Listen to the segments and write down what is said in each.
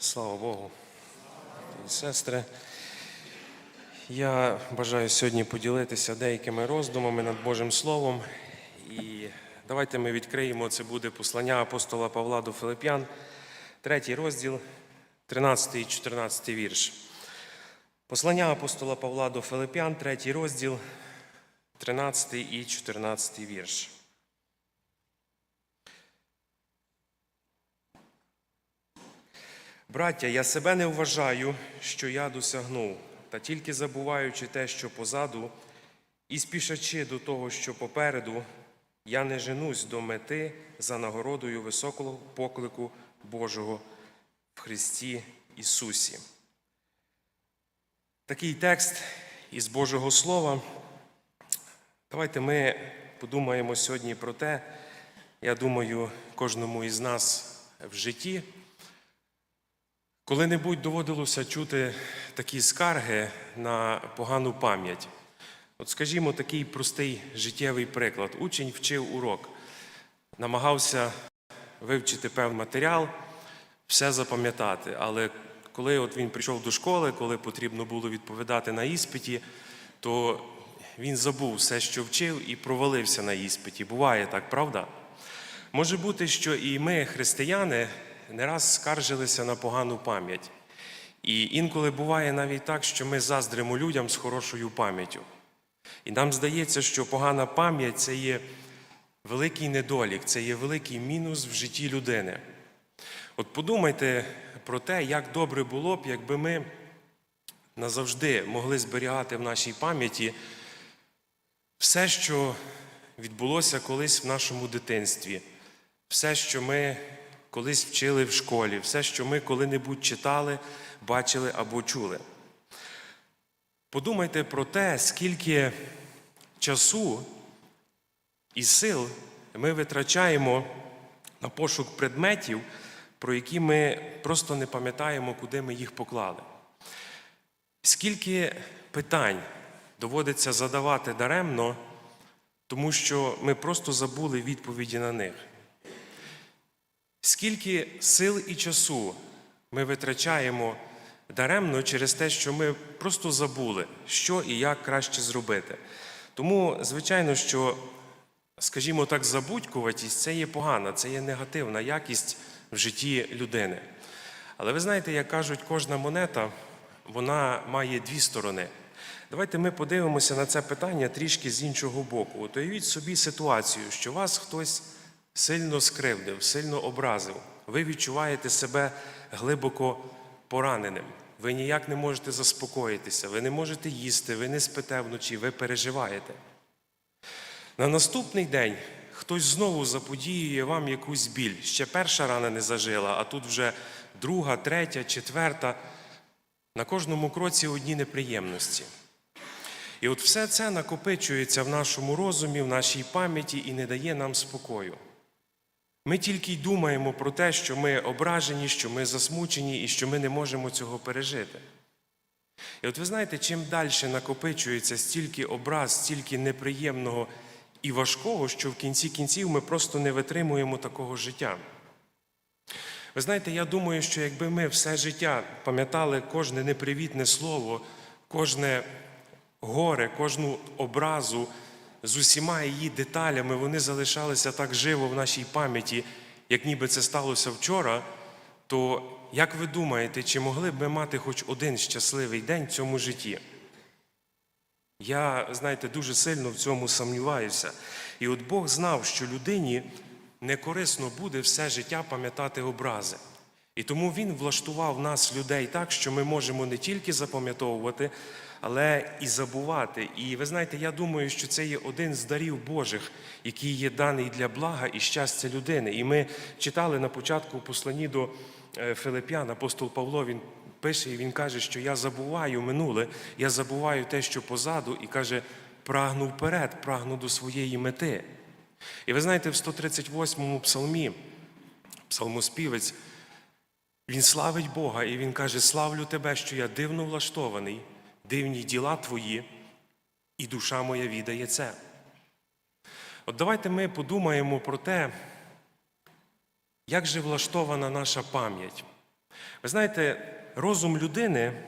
Слава Богу. І сестри, я бажаю сьогодні поділитися деякими роздумами над Божим Словом. І давайте ми відкриємо, це буде послання апостола Павла до Филип'ян, третій розділ, 13 і 14 вірш. Послання апостола Павла до Филип'ян, третій розділ, 13 і 14 вірш. Браття, я себе не вважаю, що я досягнув, та тільки забуваючи те, що позаду, і спішачи до того, що попереду, я не женусь до мети за нагородою високого поклику Божого в Христі Ісусі. Такий текст із Божого Слова. Давайте ми подумаємо сьогодні про те, я думаю, кожному із нас в житті. Коли-небудь доводилося чути такі скарги на погану пам'ять. От скажімо, такий простий життєвий приклад. Учень вчив урок, намагався вивчити певний матеріал, все запам'ятати. Але коли от він прийшов до школи, коли потрібно було відповідати на іспиті, то він забув все, що вчив, і провалився на іспиті. Буває так, правда? Може бути, що і ми, християни, не раз скаржилися на погану пам'ять. І інколи буває навіть так, що ми заздримо людям з хорошою пам'яттю. І нам здається, що погана пам'ять це є великий недолік, це є великий мінус в житті людини. От подумайте про те, як добре було б, якби ми назавжди могли зберігати в нашій пам'яті все, що відбулося колись в нашому дитинстві, все, що ми колись вчили в школі, все, що ми коли-небудь читали, бачили або чули. Подумайте про те, скільки часу і сил ми витрачаємо на пошук предметів, про які ми просто не пам'ятаємо, куди ми їх поклали. Скільки питань доводиться задавати даремно, тому що ми просто забули відповіді на них. Скільки сил і часу ми витрачаємо даремно через те, що ми просто забули, що і як краще зробити. Тому, звичайно, що, скажімо так, забудькуватість це є погана, це є негативна якість в житті людини. Але ви знаєте, як кажуть, кожна монета вона має дві сторони. Давайте ми подивимося на це питання трішки з іншого боку. От уявіть собі ситуацію, що вас хтось сильно скривдив, сильно образив. Ви відчуваєте себе глибоко пораненим. Ви ніяк не можете заспокоїтися, ви не можете їсти, ви не спите вночі, ви переживаєте. На наступний день хтось знову заподіює вам якусь біль. Ще перша рана не зажила, а тут вже друга, третя, четверта. На кожному кроці одні неприємності. І от все це накопичується в нашому розумі, в нашій пам'яті і не дає нам спокою. Ми тільки й думаємо про те, що ми ображені, що ми засмучені і що ми не можемо цього пережити. І от ви знаєте, чим далі накопичується стільки образ, стільки неприємного і важкого, що в кінці кінців ми просто не витримуємо такого життя. Ви знаєте, я думаю, що якби ми все життя пам'ятали кожне непривітне слово, кожне горе, кожну образу з усіма її деталями, вони залишалися так живо в нашій пам'яті, як ніби це сталося вчора, то як ви думаєте, чи могли б ми мати хоч один щасливий день в цьому житті? Я, знаєте, дуже сильно в цьому сумніваюся. І от Бог знав, що людині не корисно буде все життя пам'ятати образи. І тому Він влаштував нас, людей, так, що ми можемо не тільки запам'ятовувати, але і забувати. І ви знаєте, я думаю, що це є один з дарів Божих, який є даний для блага і щастя людини. І ми читали на початку в посланні до е, Филип'ян, апостол Павло він пише, і він каже, що я забуваю минуле, я забуваю те, що позаду, і каже, прагну вперед, прагну до своєї мети. І ви знаєте, в 138-му псалмі, псалмоспівець, він славить Бога, і він каже: Славлю тебе, що я дивно влаштований, дивні діла твої, і душа моя відає це. От давайте ми подумаємо про те, як же влаштована наша пам'ять. Ви знаєте, розум людини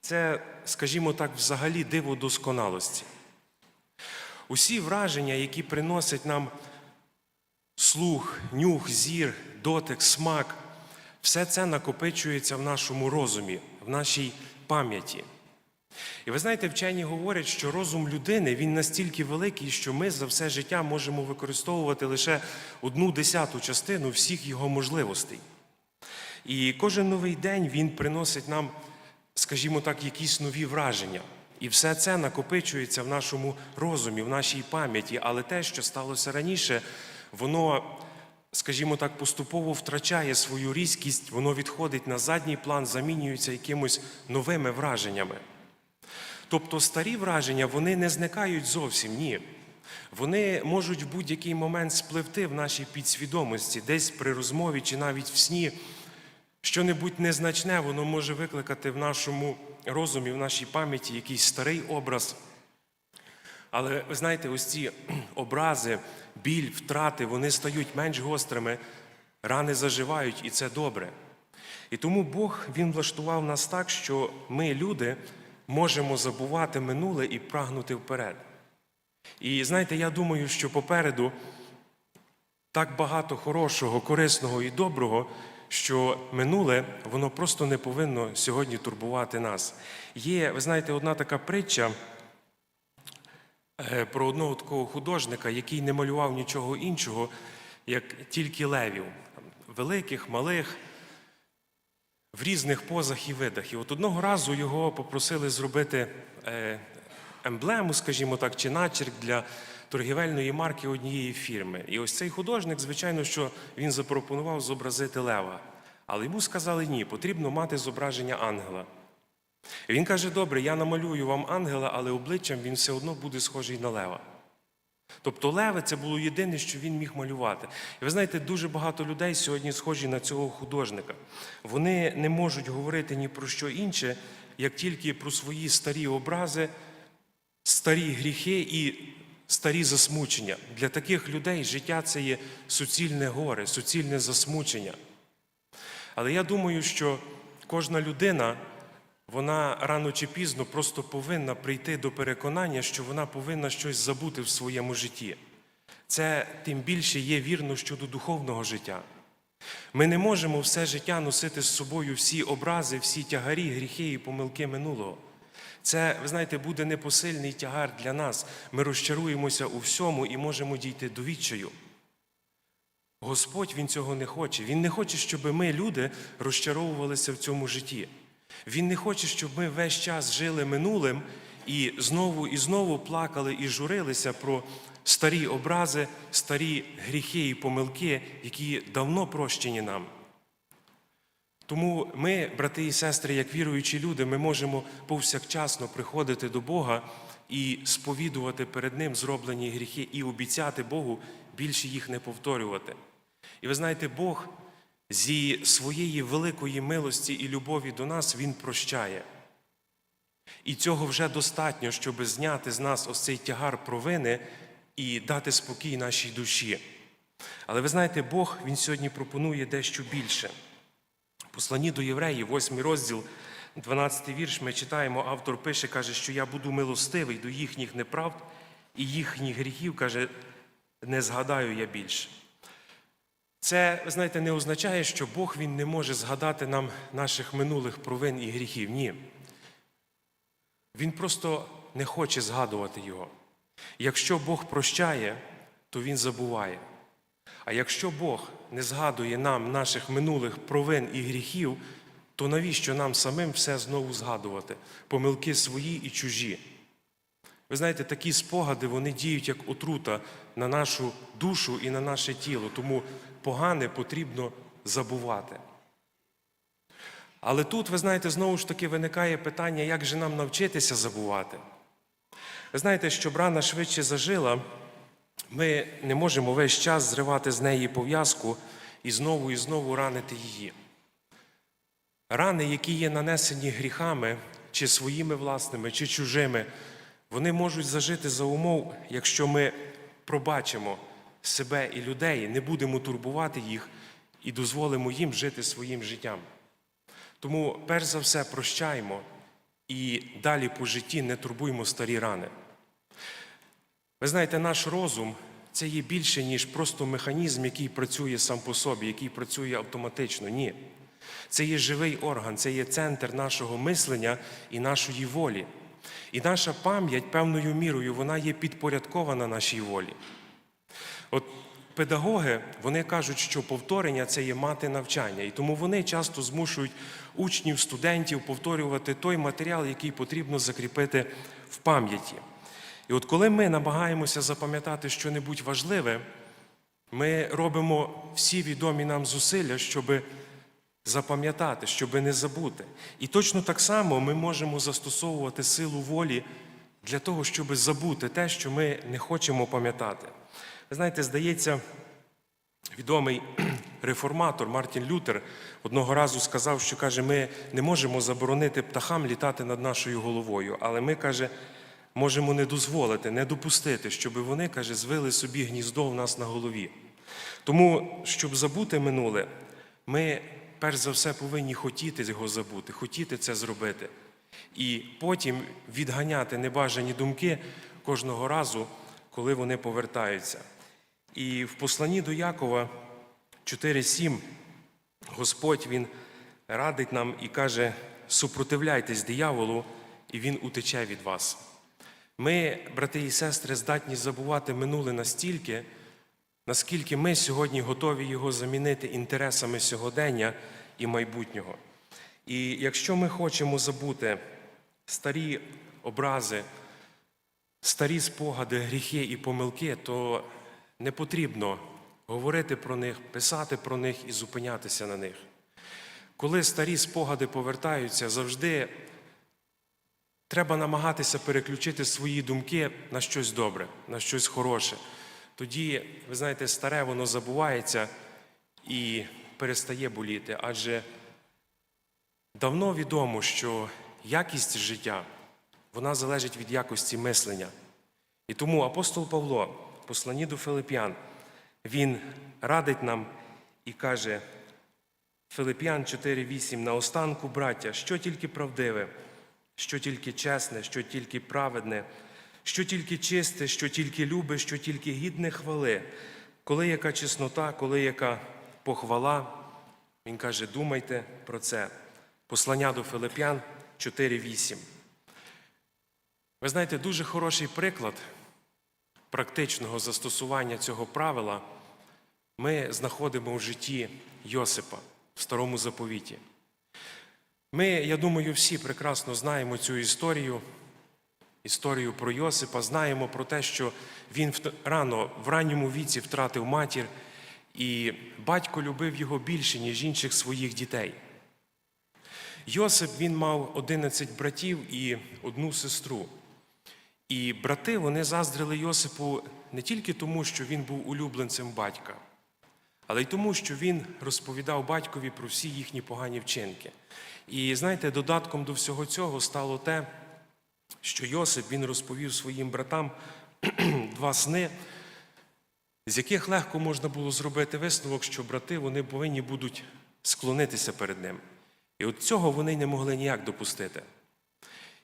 це, скажімо так, взагалі диво досконалості. Усі враження, які приносять нам слух, нюх, зір, дотик, смак, все це накопичується в нашому розумі, в нашій пам'яті. І ви знаєте, вчені говорять, що розум людини він настільки великий, що ми за все життя можемо використовувати лише одну десяту частину всіх його можливостей. І кожен новий день він приносить нам, скажімо так, якісь нові враження. І все це накопичується в нашому розумі, в нашій пам'яті. Але те, що сталося раніше, воно, скажімо так, поступово втрачає свою різкість, воно відходить на задній план, замінюється якимось новими враженнями. Тобто старі враження вони не зникають зовсім, ні. Вони можуть в будь-який момент спливти в нашій підсвідомості, десь при розмові чи навіть в сні. Що-небудь незначне, воно може викликати в нашому розумі, в нашій пам'яті якийсь старий образ. Але ви знаєте, ось ці образи, біль, втрати, вони стають менш гострими, рани заживають, і це добре. І тому Бог Він влаштував нас так, що ми, люди, можемо забувати минуле і прагнути вперед. І знаєте, я думаю, що попереду так багато хорошого, корисного і доброго, що минуле воно просто не повинно сьогодні турбувати нас. Є, ви знаєте, одна така притча е, про одного такого художника, який не малював нічого іншого, як тільки левів, великих, малих, в різних позах і видах. І от одного разу його попросили зробити е, емблему, скажімо так, чи начерк для торгівельної марки однієї фірми. І ось цей художник, звичайно, що він запропонував зобразити лева. Але йому сказали ні, потрібно мати зображення ангела. І він каже: добре, я намалюю вам ангела, але обличчям він все одно буде схожий на лева. Тобто леви це було єдине, що він міг малювати. І ви знаєте, дуже багато людей сьогодні схожі на цього художника. Вони не можуть говорити ні про що інше, як тільки про свої старі образи, старі гріхи і старі засмучення. Для таких людей життя це є суцільне горе, суцільне засмучення. Але я думаю, що кожна людина, вона рано чи пізно просто повинна прийти до переконання, що вона повинна щось забути в своєму житті. Це тим більше є вірно щодо духовного життя. Ми не можемо все життя носити з собою всі образи, всі тягарі, гріхи і помилки минулого. Це, ви знаєте, буде непосильний тягар для нас. Ми розчаруємося у всьому і можемо дійти до відчаю. Господь Він цього не хоче. Він не хоче, щоб ми, люди, розчаровувалися в цьому житті. Він не хоче, щоб ми весь час жили минулим і знову і знову плакали і журилися про старі образи, старі гріхи і помилки, які давно прощені нам. Тому ми, брати і сестри, як віруючі люди, ми можемо повсякчасно приходити до Бога і сповідувати перед Ним зроблені гріхи і обіцяти Богу більше їх не повторювати. І ви знаєте, Бог зі своєї великої милості і любові до нас Він прощає. І цього вже достатньо, щоб зняти з нас ось цей тягар провини і дати спокій нашій душі. Але ви знаєте, Бог Він сьогодні пропонує дещо більше. В Посланні до євреїв, 8 розділ, 12 вірш, ми читаємо, автор пише, каже, що я буду милостивий до їхніх неправд і їхніх гріхів, каже, не згадаю я більше. Це, ви знаєте, не означає, що Бог Він не може згадати нам наших минулих провин і гріхів. Ні. Він просто не хоче згадувати його. Якщо Бог прощає, то Він забуває. А якщо Бог не згадує нам наших минулих провин і гріхів, то навіщо нам самим все знову згадувати? Помилки свої і чужі. Ви знаєте, такі спогади вони діють як отрута на нашу душу і на наше тіло, тому погане потрібно забувати. Але тут, ви знаєте, знову ж таки виникає питання, як же нам навчитися забувати. Ви знаєте, щоб рана швидше зажила, ми не можемо весь час зривати з неї пов'язку і знову і знову ранити її. Рани, які є нанесені гріхами, чи своїми власними, чи чужими, вони можуть зажити за умов, якщо ми пробачимо себе і людей, не будемо турбувати їх і дозволимо їм жити своїм життям. Тому, перш за все, прощаємо і далі по житті не турбуємо старі рани. Ви знаєте, наш розум це є більше, ніж просто механізм, який працює сам по собі, який працює автоматично. Ні. Це є живий орган, це є центр нашого мислення і нашої волі. І наша пам'ять певною мірою вона є підпорядкована нашій волі. От педагоги вони кажуть, що повторення це є мати навчання, і тому вони часто змушують учнів, студентів повторювати той матеріал, який потрібно закріпити в пам'яті. І от коли ми намагаємося запам'ятати щось важливе, ми робимо всі відомі нам зусилля, щоб запам'ятати, щоб не забути. І точно так само ми можемо застосовувати силу волі для того, щоб забути те, що ми не хочемо пам'ятати. Ви знаєте, здається, відомий реформатор Мартін Лютер одного разу сказав, що каже, ми не можемо заборонити птахам літати над нашою головою, але ми, каже, можемо не дозволити, не допустити, щоб вони, каже, звили собі гніздо у нас на голові. Тому, щоб забути минуле, ми перш за все повинні хотіти його забути, хотіти це зробити. І потім відганяти небажані думки кожного разу, коли вони повертаються. І в посланні до Якова 4.7 Господь Він радить нам і каже: супротивляйтесь дияволу, і він утече від вас. Ми, брати і сестри, здатні забувати минуле настільки, наскільки ми сьогодні готові його замінити інтересами сьогодення і майбутнього. І якщо ми хочемо забути старі образи, старі спогади, гріхи і помилки, то не потрібно говорити про них, писати про них і зупинятися на них. Коли старі спогади повертаються, завжди треба намагатися переключити свої думки на щось добре, на щось хороше. Тоді, ви знаєте, старе воно забувається і перестає боліти. Адже давно відомо, що якість життя вона залежить від якості мислення. І тому апостол Павло, в посланні до Филип'ян, він радить нам і каже, Филип'ян 4.8, наостанку, браття, що тільки правдиве, що тільки чесне, що тільки праведне, що тільки чисте, що тільки любе, що тільки гідне хвали, коли яка чеснота, коли яка похвала, він каже, думайте про це. Послання до Филип'ян 4.8. Ви знаєте, дуже хороший приклад практичного застосування цього правила ми знаходимо в житті Йосипа в старому заповіті. Ми, я думаю, всі прекрасно знаємо цю історію, історію про Йосипа, знаємо про те, що він рано, в ранньому віці втратив матір, і батько любив його більше, ніж інших своїх дітей. Йосип він мав 11 братів і одну сестру. І брати вони заздрили Йосипу не тільки тому, що він був улюбленцем батька, але й тому, що він розповідав батькові про всі їхні погані вчинки. І знаєте, додатком до всього цього стало те, що Йосип він розповів своїм братам два сни, з яких легко можна було зробити висновок, що брати вони повинні будуть склонитися перед ним. І от цього вони не могли ніяк допустити.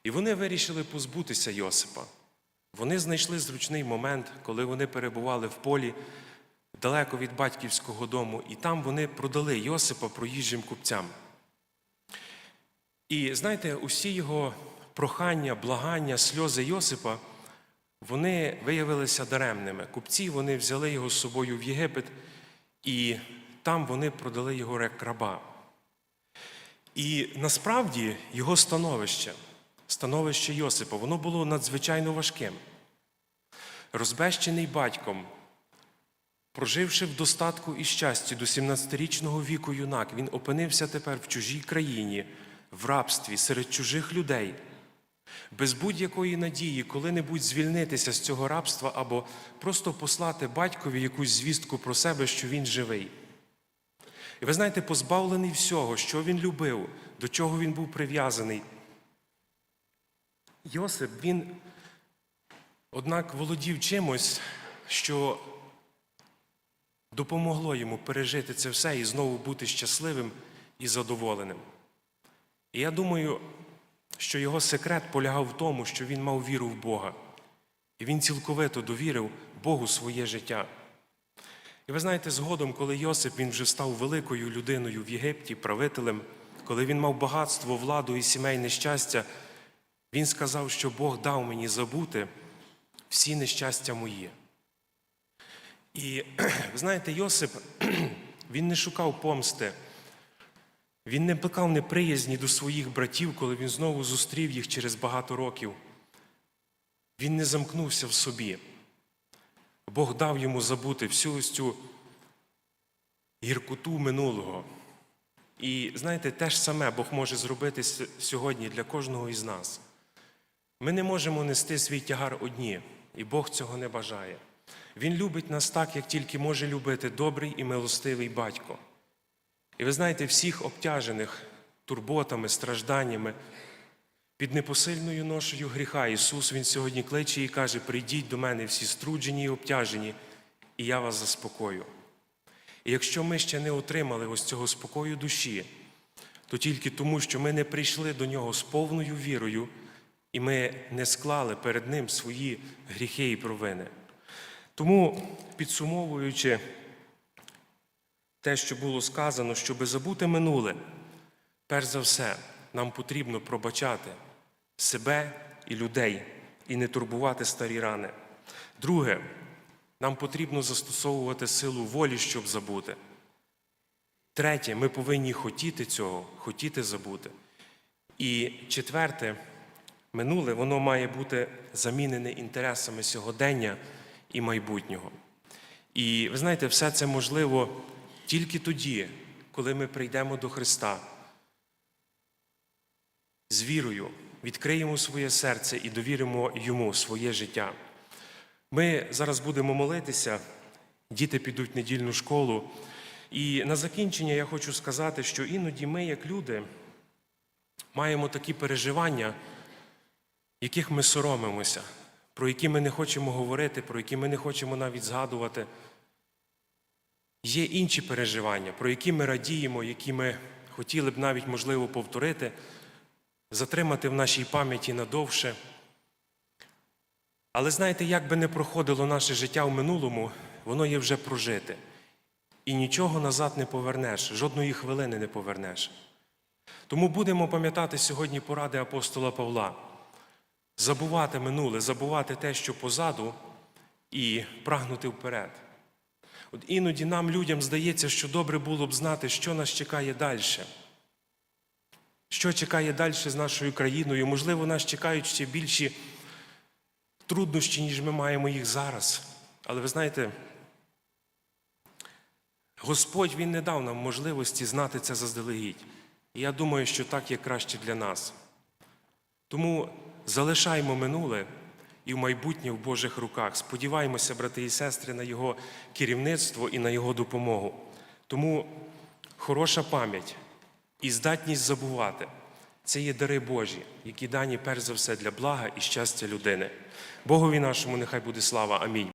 І вони вирішили позбутися Йосипа. Вони знайшли зручний момент, коли вони перебували в полі далеко від батьківського дому, і там вони продали Йосипа проїжджим купцям. І знаєте, усі його прохання, благання, сльози Йосипа, вони виявилися даремними. Купці вони взяли його з собою в Єгипет, і там вони продали його як раба. І насправді його становище, становище Йосипа, воно було надзвичайно важким. Розбещений батьком, проживши в достатку і щасті до 17-річного віку юнак, він опинився тепер в чужій країні, в рабстві, серед чужих людей, без будь-якої надії коли-небудь звільнитися з цього рабства або просто послати батькові якусь звістку про себе, що він живий. І ви знаєте, позбавлений всього, що він любив, до чого він був прив'язаний. Йосип, він, однак, володів чимось, що допомогло йому пережити це все і знову бути щасливим і задоволеним. І я думаю, що його секрет полягав в тому, що він мав віру в Бога. І він цілковито довірив Богу своє життя. І ви знаєте, згодом, коли Йосип він вже став великою людиною в Єгипті, правителем, коли він мав багатство, владу і сімейне щастя, він сказав, що Бог дав мені забути всі нещастя мої. І ви знаєте, Йосип, він не шукав помсти, він не плекав неприязні до своїх братів, коли він знову зустрів їх через багато років. Він не замкнувся в собі. Бог дав йому забути всю ось цю гіркоту минулого. І знаєте, те ж саме Бог може зробити сьогодні для кожного із нас. Ми не можемо нести свій тягар одні, і Бог цього не бажає. Він любить нас так, як тільки може любити добрий і милостивий батько. І ви знаєте, всіх обтяжених турботами, стражданнями, під непосильною ношею гріха Ісус Він сьогодні кличе і каже: прийдіть до мене всі струджені і обтяжені, і я вас заспокою. І якщо ми ще не отримали ось цього спокою душі, то тільки тому, що ми не прийшли до Нього з повною вірою, і ми не склали перед Ним свої гріхи і провини. Тому, підсумовуючи те, що було сказано, щоби забути минуле, перш за все, нам потрібно пробачати себе і людей і не турбувати старі рани. Друге, нам потрібно застосовувати силу волі, щоб забути. Третє, ми повинні хотіти цього, хотіти забути. І четверте, минуле воно має бути замінене інтересами сьогодення і майбутнього. І ви знаєте, все це можливо тільки тоді, коли ми прийдемо до Христа з вірою, відкриємо своє серце і довіримо Йому своє життя. Ми зараз будемо молитися, діти підуть в недільну школу. І на закінчення я хочу сказати, що іноді ми, як люди, маємо такі переживання, яких ми соромимося, про які ми не хочемо говорити, про які ми не хочемо навіть згадувати. Є інші переживання, про які ми радіємо, які ми хотіли б навіть, можливо, повторити, затримати в нашій пам'яті надовше. Але знаєте, як би не проходило наше життя в минулому, воно є вже прожите. І нічого назад не повернеш, жодної хвилини не повернеш. Тому будемо пам'ятати сьогодні поради апостола Павла. Забувати минуле, забувати те, що позаду, і прагнути вперед. От іноді нам, людям, здається, що добре було б знати, що нас чекає далі. Що чекає далі з нашою країною? Можливо, нас чекають ще більші труднощі, ніж ми маємо їх зараз. Але ви знаєте, Господь Він не дав нам можливості знати це заздалегідь. І я думаю, що так є краще для нас. Тому залишаймо минуле і в майбутнє в Божих руках. Сподіваємося, брати і сестри, на Його керівництво і на Його допомогу. Тому хороша пам'ять і здатність забувати це є дари Божі, які дані перш за все для блага і щастя людини. Богові нашому нехай буде слава. Амінь.